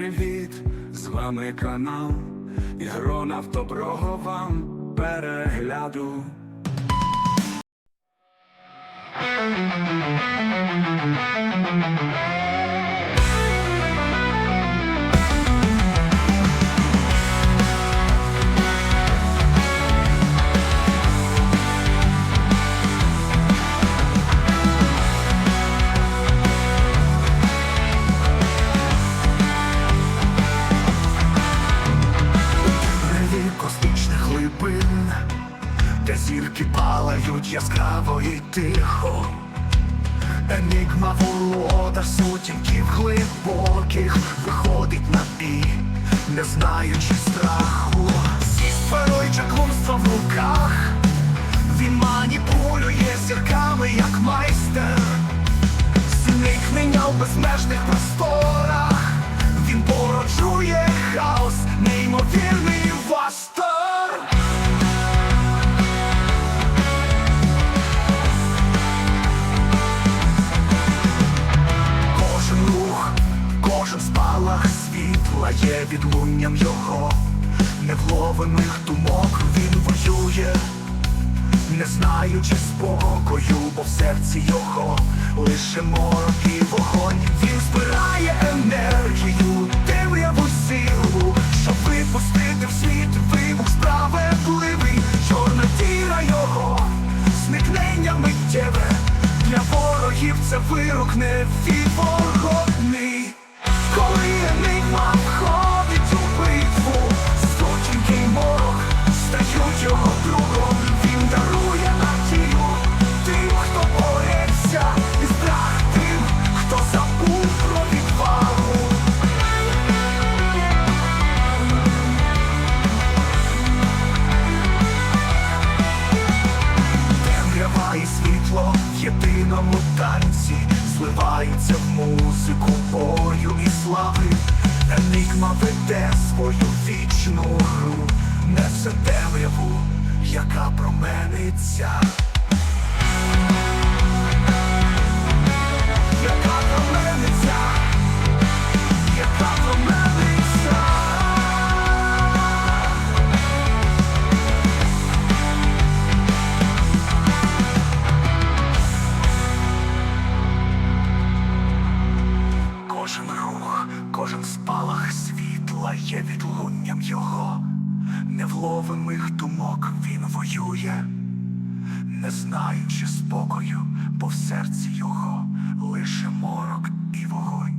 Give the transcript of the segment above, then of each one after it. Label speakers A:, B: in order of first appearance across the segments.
A: привіт! З вами канал Ігронав доброго вам перегляду.
B: Темряві глибин, де зірки палають яскраво і тихо. Енігма володар сутінків глибоких виходить на бій, не знаючи страху. Зі сферою чаклунства в руках він маніпулює зірками, як майстер. Зникнення в безмежних світла є відлунням його Невловених думок він воює не знаючи спокою, бо в серці його лише морок і вогонь. Він збирає енергію, темряву силу, щоб випустити в світ вибух справедливий, чорна діра його, зникнення миттєве, для ворогів це вирок невідворотний. Зливаються в музику бою і слави. Енігма веде свою вічну гру, несе темряву, яка промениться. Кожен спалах світла є відлунням його, невловимих думок він воює, не знаючи спокою, бо в серці його лише морок і вогонь.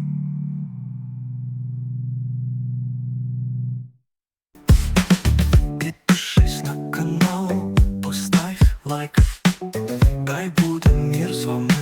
B: Підпишись на канал, поставь лайк, дай буде мір з вами.